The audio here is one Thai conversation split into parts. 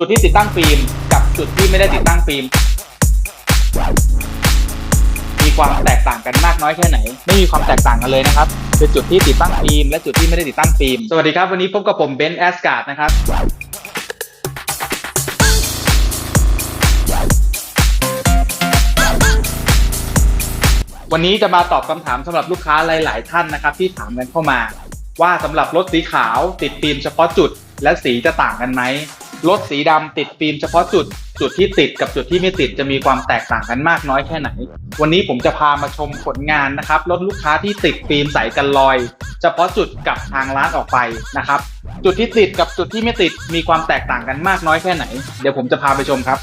จุดที่ติดตั้งฟิล์มกับจุดที่ไม่ได้ติดตั้งฟิล์มมีความแตกต่างกันมากน้อยแค่ไหน ไม่มีความแตกต่างกันเลยนะครับคือจุดที่ติดตั้งฟิล์มและจุดที่ไม่ได้ติดตั้งฟิล์มสวัสดีครับวันนี้พบกับผมเบนซ์แอสการ์ดนะครับวันนี้จะมาตอบคำถามสำหรับลูกค้าหลาย ๆ ท่านนะครับ ที่ถามกันเข้ามา ว่าสำหรับรถสีขาวติดฟิล์มเฉพาะจุดและสีจะต่างกันไหม รถสีดำติดฟิล์มเฉพาะจุดจุดที่ติดกับจุดที่ไม่ติดจะมีความแตกต่างกันมากน้อยแค่ไหน วันนี้ผมจะพามาชมผลงานนะครับรถลูกค้าที่ติดฟิล์มใสกันรอย เฉพาะจุดกับทางร้านออกไปนะครับ จุดที่ติดกับจุดที่ไม่ติดมีความแตกต่างกันมากน้อยแค่ไหน เดี๋ยวผมจะพาไปชมครับ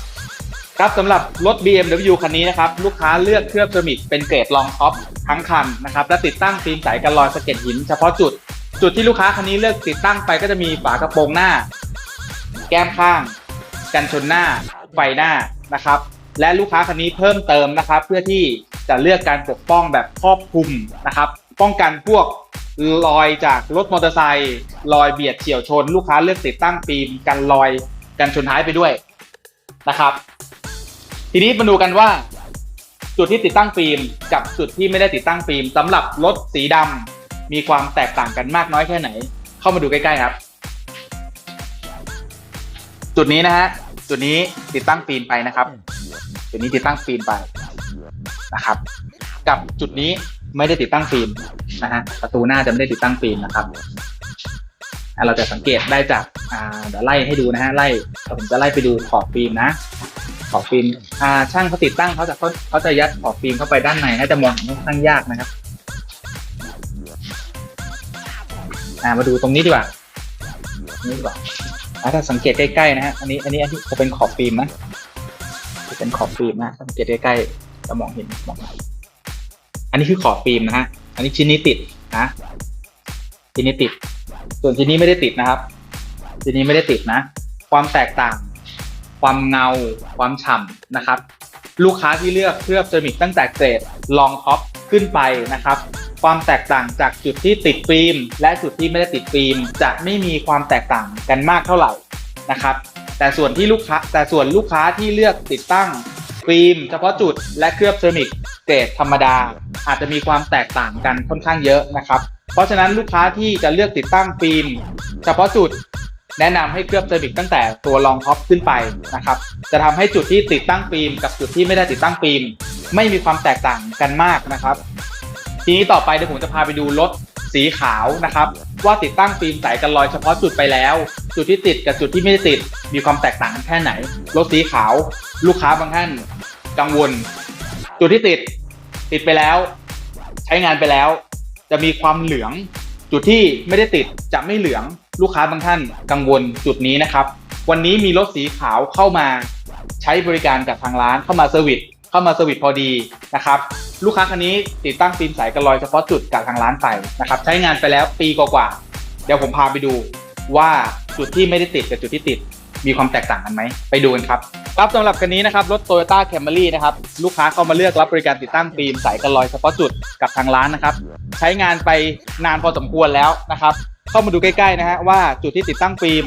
ครับสำหรับรถ BMW คันนี้นะครับลูกค้าเลือกเคลือบเซรามิกเป็นเกรดรองท็อปทั้งคันนะครับและติดตั้งฟิล์มใสกันรอยสะเก็ดหินเฉพาะจุด จุดที่ลูกค้าคันนี้เลือกติดตั้งไปก็จะมีฝากระโปรงหน้า ก้มข้าง กันชนหน้าไฟหน้านะครับ และลูกค้าคันนี้เพิ่มเติมนะครับ เพื่อที่จะเลือกการปกป้องแบบครอบคลุมนะครับ ป้องกันพวกรอยจากรถมอเตอร์ไซค์รอยเบียดเฉียวชน ลูกค้าเลือกติดตั้งฟิล์มกันรอยกันชนท้ายไปด้วยนะครับ ทีนี้มาดูกันว่า จุดที่ติดตั้งฟิล์มกับจุดที่ไม่ได้ติดตั้งฟิล์มสำหรับรถสีดำมีความแตกต่างกันมากน้อยแค่ไหน เข้ามาดูใกล้ๆครับ จุดนี้นะฮะจุดนี้ติดตั้งฟิล์มไปนะครับ จุดนี้ติดตั้งฟิล์มไปนะครับ กับจุดนี้ไม่ได้ติดตั้งฟิล์มนะฮะประตูหน้าจะไม่ได้ติดตั้งฟิล์มนะครับเราจะสังเกตได้จากอ่าเดี๋ยวไล่ให้ดูนะฮะไล่ผมจะไล่ไปดูขอบฟิล์มนะ ขอบฟิล์มอ่าช่างเขาติดตั้งเขาจะเขาเขาจะยัดขอบฟิล์มเข้าไปด้านในน่าจะมองค่อนข้างยากนะครับอ่ามาดูตรงนี้ดีกว่านี่ดีกว่า อ่าถ้าสังเกตใกล้ๆนะฮะอันนี้อันนี้อันนี้จะเป็นขอบฟิล์มนะจะเป็นขอบฟิล์มนะสังเกตใกล้ๆจะมองเห็นมองเห็นอันนี้คือขอบฟิล์มนะฮะอันนี้ชิ้นนี้ติดนะชิ้นนี้ติด ส่วนชิ้นนี้ไม่ได้ติดนะครับชิ้นนี้ไม่ได้ติดนะ ความแตกต่าง ความเงา ความฉ่ำนะครับ ลูกค้าที่เลือกเคลือบเซรามิกตั้งแต่เกรดลองท็อปขึ้นไปนะครับ ความแตกต่างจากจุดที่ติดฟิล์มและจุดที่ไม่ได้ติดฟิล์มจะไม่มีความแตกต่างกันมากเท่าไหร่นะครับ แต่ส่วนที่ลูกค้าแต่ส่วนลูกค้าที่เลือกติดตั้งฟิล์มเฉพาะจุดและเคลือบเซรามิกเกรดธรรมดา อาจจะมีความแตกต่างกันค่อนข้างเยอะนะครับ เพราะฉะนั้นลูกค้าที่จะเลือกติดตั้งฟิล์มเฉพาะจุดแนะนำให้เคลือบเซรามิกตั้งแต่ตัวรองท็อปขึ้นไปนะครับ จะทำให้จุดที่ติดตั้งฟิล์มกับจุดที่ไม่ได้ติดตั้งฟิล์มไม่มีความแตกต่างกันมากนะครับ ทีนี้ต่อไปเดี๋ยวผมจะพาไปดูรถสีขาวนะครับ ว่าติดตั้งฟิล์มใสกันรอยเฉพาะจุดไปแล้ว จุดที่ติดกับจุดที่ไม่ได้ติดมีความแตกต่างกันแค่ไหน รถสีขาว ลูกค้าบางท่านกังวล จุดที่ติดติดไปแล้ว ใช้งานไปแล้ว จะมีความเหลือง จุดที่ไม่ได้ติดจะไม่เหลืองลูกค้าบางท่านกังวลจุดนี้นะครับ วันนี้มีรถสีขาวเข้ามาใช้บริการกับทางร้านเข้ามาเซอร์วิส เข้ามาเซอร์วิสพอดีนะครับลูกค้าคันนี้ติดตั้งฟิล์มใสกันรอยเฉพาะจุดกับทางร้านไปนะครับใช้งานไปแล้วปีกว่าๆเดี๋ยวผมพาไปดูว่าจุดที่ไม่ได้ติดกับจุดที่ติดมีความแตกต่างกันไหมไปดูกันครับครับสำหรับคันนี้นะครับรถ Toyota Camry นะครับลูกค้าเข้ามาเลือกรับบริการติดตั้งฟิล์มใสกันรอยเฉพาะจุดกับทางร้านนะครับใช้งานไปนานพอสมควรแล้วนะครับเข้ามาดูใกล้ๆนะฮะว่าจุดที่ติดตั้งฟิล์ม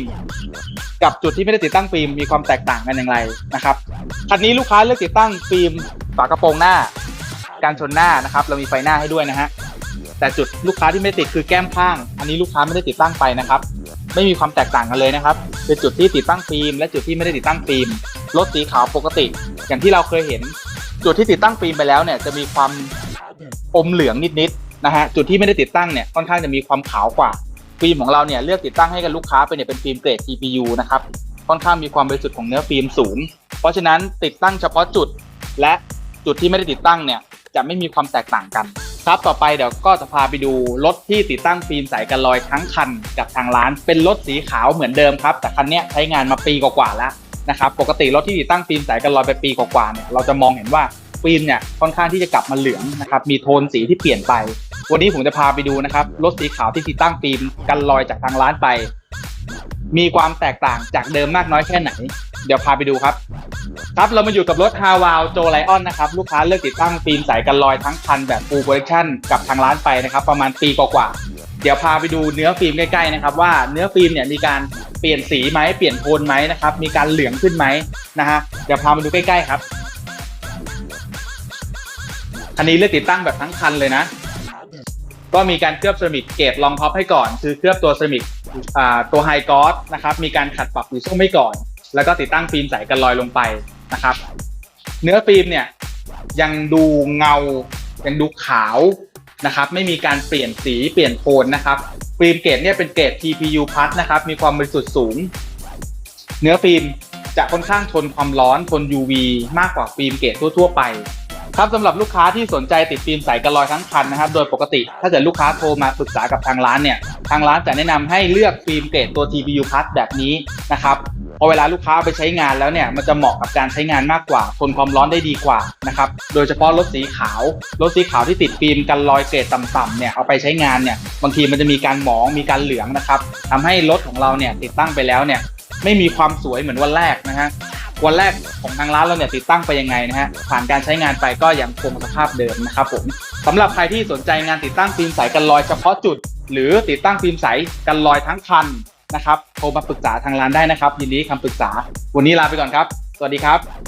กับจุดที่ไม่ได้ติดตั้งฟิล์มมีความแตกต่างกันอย่างไรนะครับคันนี้ลูกค้าเลือกติดตั้งฟิล์มฝากระโปรงหน้า การชนหน้านะครับ เรามีไฟหน้าให้ด้วยนะฮะแต่จุดลูกค้าที่ไม่ได้ติดคือแก้มข้าง อันนี้ลูกค้าไม่ได้ติดตั้งไปนะครับ ไม่มีความแตกต่างกันเลยนะครับคือจุดที่ติดตั้งฟิล์มและจุดที่ไม่ได้ติดตั้งฟิล์มรถสีขาวปกติ อย่างที่เราเคยเห็น จุดที่ติดตั้งฟิล์มไปแล้วเนี่ยจะมีความอมเหลืองนิดๆนะฮะจุดที่ไม่ได้ติดตั้งเนี่ยค่อนข้างจะมีความขาวกว่า ฟิล์มของเราเนี่ยเลือกติดตั้งให้กับลูกค้าเป็นเนี่ยเป็นฟิล์มเกรด TPU นะครับค่อนข้างมีความบริสุทธิ์ของเนื้อฟิล์มสูง เพราะฉะนั้นติดตั้งเฉพาะจุด และจุดที่ไม่ได้ติดตั้งเนี่ยจะไม่มีความแตกต่างกันครับต่อไปเดี๋ยวก็จะพาไปดูรถที่ติดตั้งฟิล์มใสกันรอยทั้งคันกับทางร้าน เป็นรถสีขาวเหมือนเดิมครับ แต่คันนี้ใช้งานมาปีกว่าๆแล้วนะครับปกติรถที่ติดตั้งฟิล์มใสกันรอยไปปีกว่าๆเนี่ยเราจะมองเห็นว่า ฟิล์มเนี่ยค่อนข้างที่จะกลับมาเหลืองนะครับมีโทนสีที่เปลี่ยนไป วันนี้ผมจะพาไปดูนะครับรถสีขาวที่ติดตั้งฟิล์มกันรอยจากทางร้านไป มีความแตกต่างจากเดิมมากน้อยแค่ไหน เดี๋ยวพาไปดูครับ ครับเรามาอยู่กับรถ h a w a l โจไลออนนะครับลูกค้าเลือกติดตั้งฟิล์มใสกันรอยทั้งคันแบบ full collection กับทางร้านไปนะครับ ประมาณปีกว่าๆเดี๋ยวพาไปดูเนื้อฟิล์มใกล้ๆนะครับว่าเนื้อฟิล์มเนี่ยมีการเปลี่ยนสีไหมเปลี่ยนโทนไหมนะครับมีการเหลืองขึ้นไหมนะฮะเดี๋ยวพามาดูใกล้ๆครับ คันนี้เลือกติดตั้งแบบทั้งคันเลยนะ ก็มีการเคลือบเซรามิกเกรดรองท็อปให้ก่อน คือเคลือบตัวเซรามิกตัวไฮกอสนะครับ มีการขัดปรับสีส้มให้ก่อน แล้วก็ติดตั้งฟิล์มใสกันรอยลงไปนะครับ เนื้อฟิล์มเนี่ยยังดูเงา ยังดูขาวนะครับ ไม่มีการเปลี่ยนสีเปลี่ยนโทนนะครับฟิล์มเกรดเนี่ยเป็นเกรด TPU พัดนะครับ มีความบริสุทธิ์สูง เนื้อฟิล์มจะค่อนข้างทนความร้อนทน UV มากกว่าฟิล์มเกรดทั่ว ๆ ไป ครับสำหรับลูกค้าที่สนใจติดฟิล์มใสกันรอยทั้งคันนะครับ โดยปกติถ้าเกิดลูกค้าโทรมาปรึกษากับทางร้านเนี่ยทางร้านจะแนะนำให้เลือกฟิล์มเกรดตัว TPU Plus แบบนี้นะครับพอเวลาลูกค้าไปใช้งานแล้วเนี่ยมันจะเหมาะกับการใช้งานมากกว่าทนความร้อนได้ดีกว่านะครับโดยเฉพาะรถสีขาวรถสีขาวที่ติดฟิล์มกันรอยเกรดต่ำๆเนี่ยเอาไปใช้งานเนี่ยบางทีมันจะมีการหมองมีการเหลืองนะครับทำให้รถของเราเนี่ยติดตั้งไปแล้วเนี่ยไม่มีความสวยเหมือนวันแรกนะฮะ วันแรกของทางร้านเราเนี่ยติดตั้งไปยังไงนะฮะผ่านการใช้งานไปก็ยังคงสภาพเดิมนะครับผมสำหรับใครที่สนใจงานติดตั้งฟิล์มใสกันรอยเฉพาะจุด หรือติดตั้งฟิล์มใสกันรอยทั้งคันนะครับโทรมาปรึกษาทางร้านได้นะครับ ยินดีคำปรึกษา วันนี้ลาไปก่อนครับ สวัสดีครับ